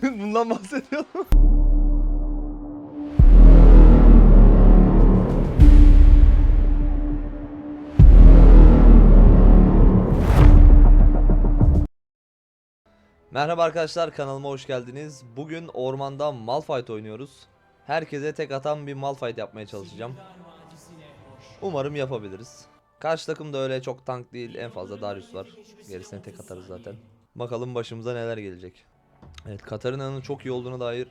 Bundan bahsediyorum. Merhaba arkadaşlar kanalıma hoş geldiniz. Bugün ormanda Malphite oynuyoruz. Herkese tek atan bir Malphite yapmaya çalışacağım. Umarım yapabiliriz. Karşı takım da öyle çok tank değil. En fazla Darius var. Gerisine tek atarız zaten. Bakalım başımıza neler gelecek. Evet Katarina'nın çok iyi olduğuna dair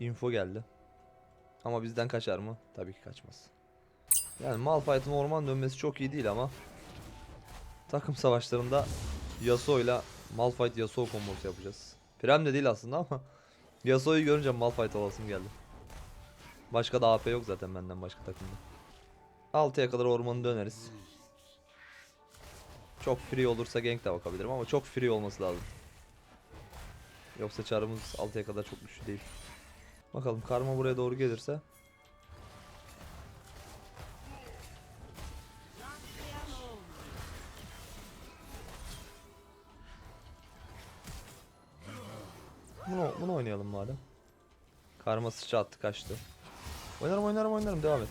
info geldi. Ama bizden kaçar mı? Tabii ki kaçmaz. Yani Malphite'ın orman dönmesi çok iyi değil ama takım savaşlarında Yasuo'yla Malphite Yasuo kombosu yapacağız. Prem de değil aslında ama Yasuo'yu görünce Malphite olasım geldi. Başka da AP yok zaten benden başka takımda. 6'ya kadar ormanı döneriz. Çok free olursa gank de bakabilirim ama çok free olması lazım. Yoksa çarımız 6'ya kadar çok güçlü değil. Bakalım karma buraya doğru gelirse. Bunu, bunu oynayalım madem. Karma sıçra attı kaçtı. Oynarım oynarım oynarım devam et.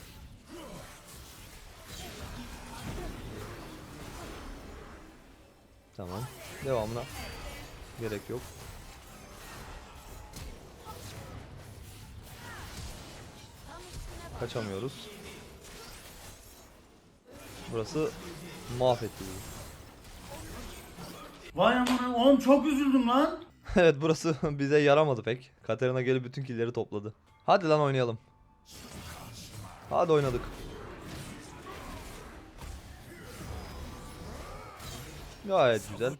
Tamam. Devamına gerek yok. Kaçamıyoruz. Burası mahvetti bizi. Vay amına oğlum çok üzüldüm lan. evet burası bize yaramadı pek. Katarina gelip bütün killleri topladı. Hadi lan oynayalım. Hadi oynadık. Gayet güzel.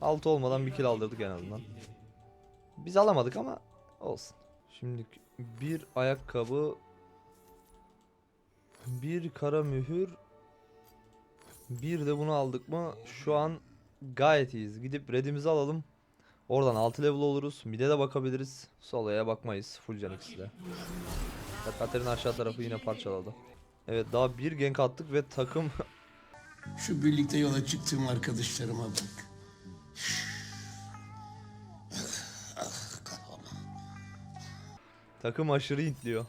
6 olmadan bir kill aldırdık en azından. Biz alamadık ama olsun. Şimdi bir ayakkabı bir kara mühür bir de bunu aldık mı şu an gayet iyiyiz. Gidip redimizi alalım. Oradan 6 level oluruz. Mid'e de bakabiliriz. Solo'ya bakmayız. Full can ikisi de. Katarina aşağı tarafı yine parçaladı. Evet daha bir gank attık ve takım Şu birlikte yola çıktığım arkadaşlarıma bak. takım aşırı intliyor.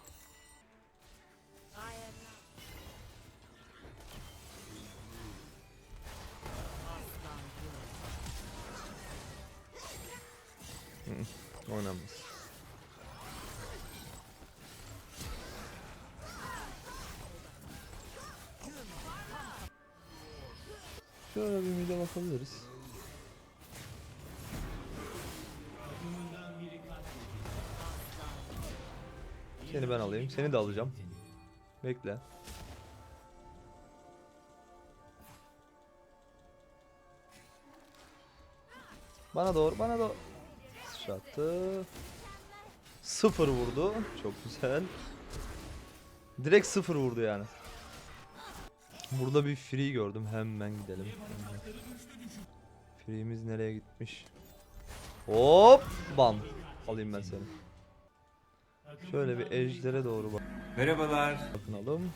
Hı, Oynamaz. Şöyle bir mide bakabiliriz. Seni ben alayım. Seni de alacağım. Bekle. Bana doğru, bana doğru. Sıçrattı. Sıfır vurdu. Çok güzel. Direkt sıfır vurdu yani. Burada bir free gördüm. Hemen gidelim. Free'miz nereye gitmiş? Hop! Bam. Alayım ben seni. Şöyle bir ejder'e doğru bak. Merhabalar. Bakınalım.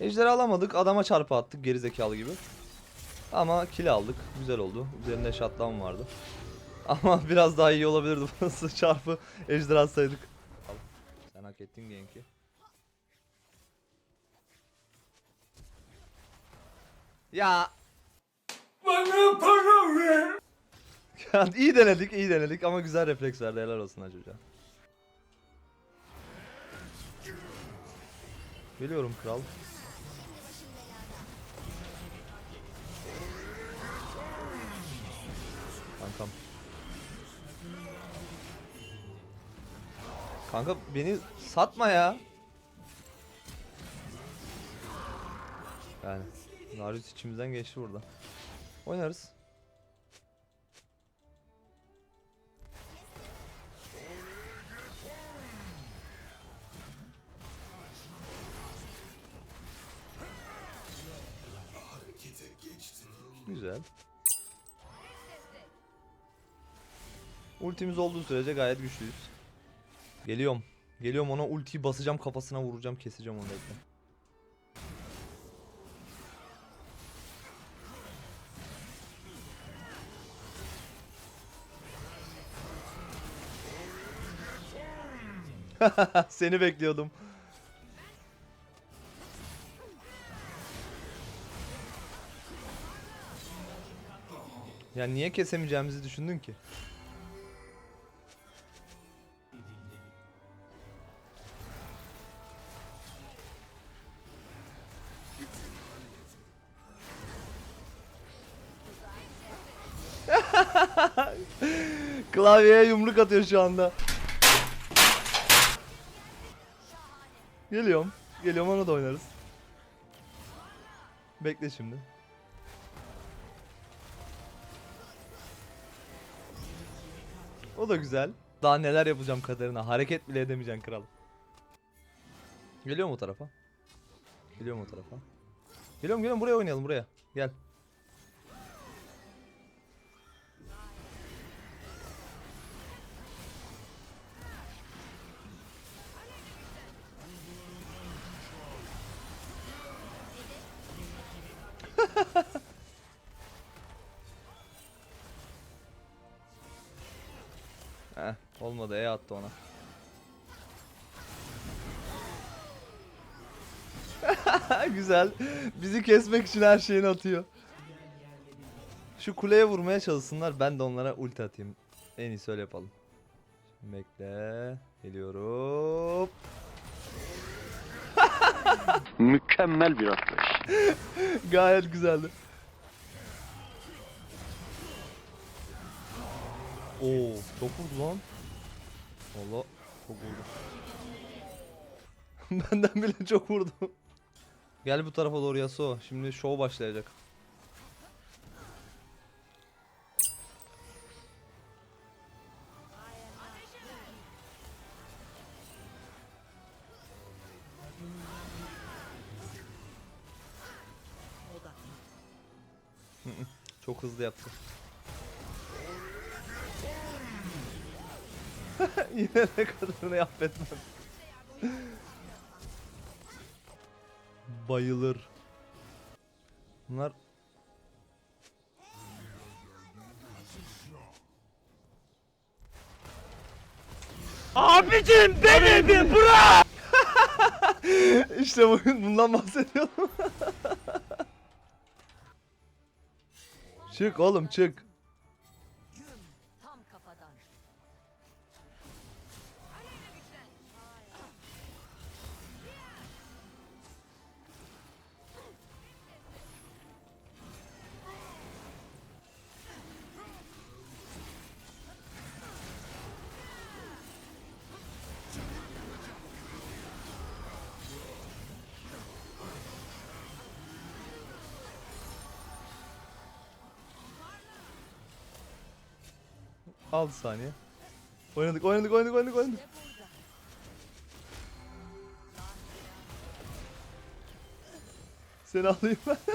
Ejderi alamadık. Adama çarpı attık gerizekalı gibi. Ama kill aldık. Güzel oldu. Üzerinde shutdown vardı. Ama biraz daha iyi olabilirdi burası çarpı ejder atsaydık. Al. Sen hak ettin genki. Ya Bana para ver. Ya iyi denedik, iyi denedik ama güzel refleks verdi. Helal olsun çocuğa. Biliyorum kral. Kanka beni satma ya. Yani Darius içimizden geçti burada. Oynarız. Güzel. Ultimiz olduğu sürece gayet güçlüyüz. Geliyorum. Geliyorum ona ultiyi basacağım kafasına vuracağım keseceğim onu bekle. Seni bekliyordum. Ya niye kesemeyeceğimizi düşündün ki? Klavyeye yumruk atıyor şu anda. Geliyorum. Geliyorum onu da oynarız. Bekle şimdi. O da güzel. Daha neler yapacağım kaderine. Hareket bile edemeyeceksin kral. Geliyor mu o tarafa? Geliyor mu o tarafa? Geliyorum geliyorum buraya oynayalım buraya. Gel. Heh, olmadı E attı ona. Güzel. Bizi kesmek için her şeyini atıyor. Şu kuleye vurmaya çalışsınlar. Ben de onlara ulti atayım. En iyisi öyle yapalım. Şimdi bekle. Geliyorum. Mükemmel bir atlayış. Gayet güzeldi. Oo, çok vurdu lan. Allah, çok vurdu. Benden bile çok vurdu. Gel bu tarafa doğru Yasuo. Şimdi show başlayacak. Çok hızlı yaptı. Yine ne kadarını affetmem. Bayılır. Bunlar Abicim beni bir bırak. işte bugün bundan bahsediyordum. çık oğlum çık. 6 saniye. Oynadık oynadık oynadık oynadık oynadık. Seni alayım ben.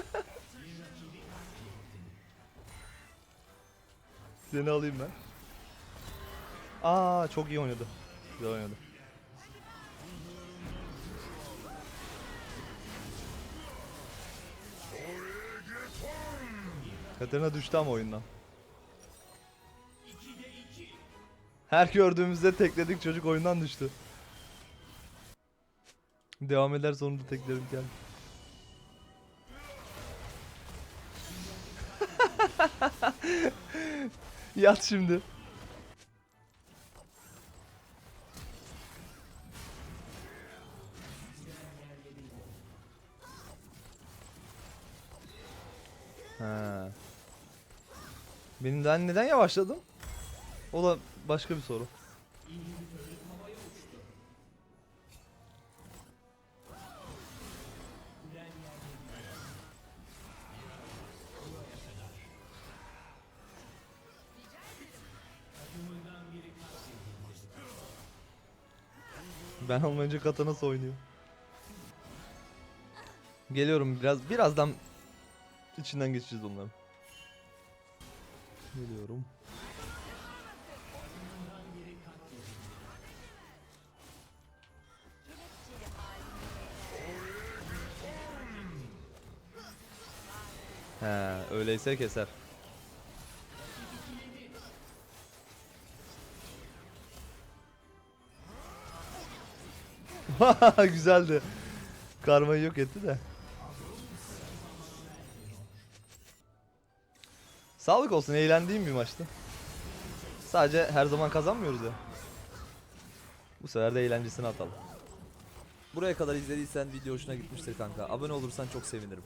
Seni alayım ben. Aa çok iyi oynadı. Güzel oynadı. Katarina düştü ama oyundan. Her gördüğümüzde tekledik çocuk oyundan düştü. Devam eder sonunda teklerim geldi. Yat şimdi. Ha. Benim daha neden yavaşladım? O da başka bir soru. Ben olmayınca kata nasıl oynuyor? Geliyorum biraz birazdan içinden geçeceğiz onların. Geliyorum. He, öyleyse keser. Güzeldi. Karmayı yok etti de. Sağlık olsun eğlendiğim bir maçtı. Sadece her zaman kazanmıyoruz ya. Bu sefer de eğlencesini atalım. Buraya kadar izlediysen video hoşuna gitmiştir kanka. Abone olursan çok sevinirim.